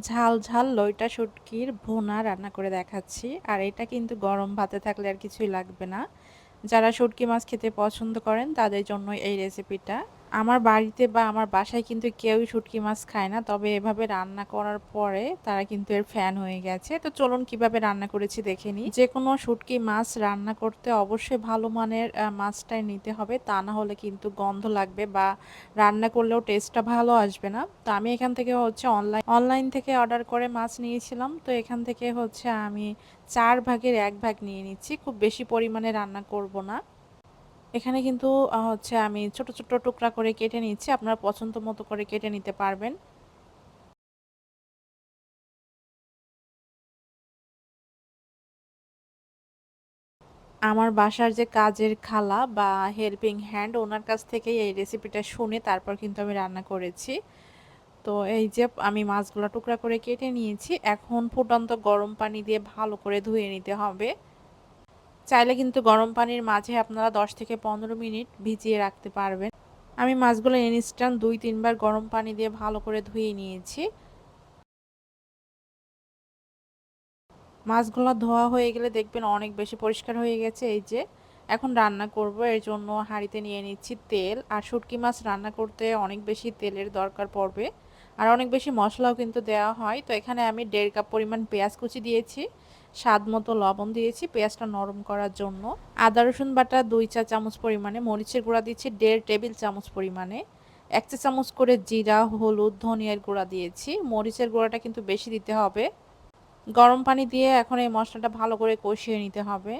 ঝাল ঝাল লইটা শুটকির ভোনা রান্না করে দেখাচ্ছি। আর এটা কিন্তু গরম ভাতে থাকলে আর কিছুই লাগবে না। যারা শুটকি মাছ খেতে পছন্দ করেন, তাদের জন্য এই রেসিপিটা আমার বাড়িতে বা আমার বাসায় কিন্তু কেউই শুটকি মাছ খায় না। তবে এভাবে রান্না করার পরে তারা কিন্তু এর ফ্যান হয়ে গেছে। তো চলুন কীভাবে রান্না করেছি দেখে নিই। যে কোনো শুটকি মাছ রান্না করতে অবশ্যই ভালো মানের মাছটাই নিতে হবে। তা না হলে কিন্তু গন্ধ লাগবে বা রান্না করলেও টেস্টটা ভালো আসবে না। তো আমি এখান থেকে হচ্ছে অনলাইন অনলাইন থেকে অর্ডার করে মাছ নিয়েছিলাম। তো এখান থেকে হচ্ছে আমি চার ভাগের এক ভাগ নিয়ে নিচ্ছি। খুব বেশি পরিমাণে রান্না করব না। এখানে কিন্তু হচ্ছে আমি ছোট ছোট টুকরা করে কেটে নিচ্ছি। আপনারা পছন্দ মতো করে কেটে নিতে পারবেন। আমার বাসার যে কাজের খালা বা হেল্পিং হ্যান্ড, ওনার কাছ থেকে এই রেসিপিটা শুনে তারপর কিন্তু আমি রান্না করেছি। তো এই যে আমি মাছগুলো টুকরা করে কেটে নিয়েছি। এখন ফুটন্ত গরম পানি দিয়ে ভালো করে ধুয়ে নিতে হবে। চাইলে কিন্তু গরম পানির মাঝে আপনারা 10 থেকে পনেরো মিনিট ভিজিয়ে রাখতে পারবেন। আমি মাছগুলো ইনস্ট্যান্ট দুই, তিনবার গরম পানি দিয়ে ভালো করে ধুয়ে নিয়েছি। মাছগুলো ধোয়া হয়ে গেলে দেখবেন অনেক বেশি পরিষ্কার হয়ে গেছে। এই যে, এখন রান্না করব, এর জন্য হাঁড়িতে নিয়ে নিচ্ছি তেল। আর শুটকি মাছ রান্না করতে অনেক বেশি তেলের দরকার পড়বে। আর অনেক বেশি মশলাও কিন্তু দেওয়া হয়। তো এখানে আমি দেড় কাপ পরিমাণ পেঁয়াজ কুচি দিয়েছি। স্বাদ মতো লবণ দিয়েছি, পেঁয়াজটা নরম করার জন্য। আদা, রসুন বাটা, দুই চা চামচ পরিমাণে, মরিচের গুঁড়া দিয়েছি, দেড় টেবিল চামচ পরিমাণে। এক চা চামচ করে জিরা, হলুদ, ধনিয়ার গুঁড়া দিয়েছি। মরিচের গুঁড়াটা কিন্তু বেশি দিতে হবে। গরম পানি দিয়ে এখন এই মশলাটা ভালো করে কষিয়ে নিতে হবে।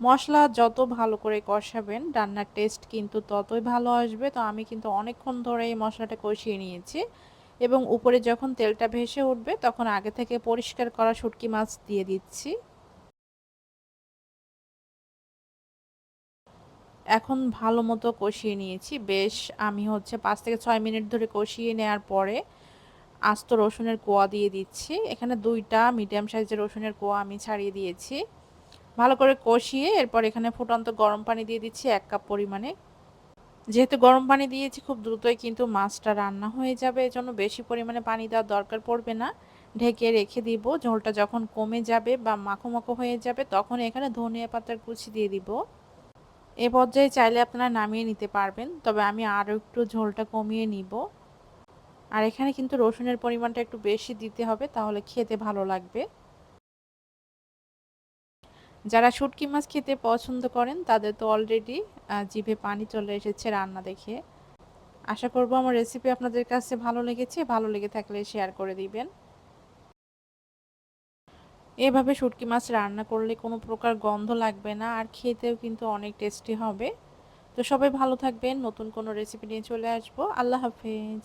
মশলা যত ভালো করে কষাবেন, রান্নার টেস্ট কিন্তু ততই ভালো আসবে। তো আমি কিন্তু অনেকক্ষণ ধরে এই মশলাটা কষিয়ে নিয়েছি। এবং উপরে যখন তেলটা ভেসে উঠবে, তখন আগে থেকে পরিষ্কার করা শুটকি মাছ দিয়ে দিচ্ছি। এখন ভালো মতো কষিয়ে নিয়েছি। বেশ, আমি হচ্ছে পাঁচ থেকে ছয় মিনিট ধরে কষিয়ে নেওয়ার পরে আস্ত রসুনের কোয়া দিয়ে দিচ্ছি। এখানে দুইটা মিডিয়াম সাইজের রসুনের কোয়া আমি ছাড়িয়ে দিয়েছি। ভালো করে কষিয়ে এরপর এখানে ফুটন্ত গরম পানি দিয়ে দিচ্ছি এক কাপ পরিমাণে। যেহেতু গরম পানি দিয়েছি, খুব দ্রুতই কিন্তু মাছটা রান্না হয়ে যাবে। এজন্য বেশি পরিমাণে পানি দেওয়ার দরকার পড়বে না। ঢেকে রেখে দিব। ঝোলটা যখন কমে যাবে বা মাখো মাখো হয়ে যাবে, তখন এখানে ধনিয়া পাতার কুচি দিয়ে দিব। এ পর্যায়ে চাইলে আপনারা নামিয়ে নিতে পারবেন, তবে আমি আরও একটু ঝোলটা কমিয়ে নিব। আর এখানে কিন্তু রসুনের পরিমাণটা একটু বেশি দিতে হবে, তাহলে খেতে ভালো লাগবে। যারা শুটকি মাছ খেতে পছন্দ করেন, তাদের তো অলরেডি জিভে পানি চলে এসেছে রান্না দেখে। আশা করব আমার রেসিপি আপনাদের কাছে ভালো লেগেছে। ভালো লেগে থাকলে শেয়ার করে দিবেন। এভাবে শুটকি মাছ রান্না করলে কোনো প্রকার গন্ধ লাগবে না, আর খেতেও কিন্তু অনেক টেস্টি হবে। তো সবাই ভালো থাকবেন। নতুন কোনো রেসিপি নিয়ে চলে আসব। আল্লাহ হাফেজ।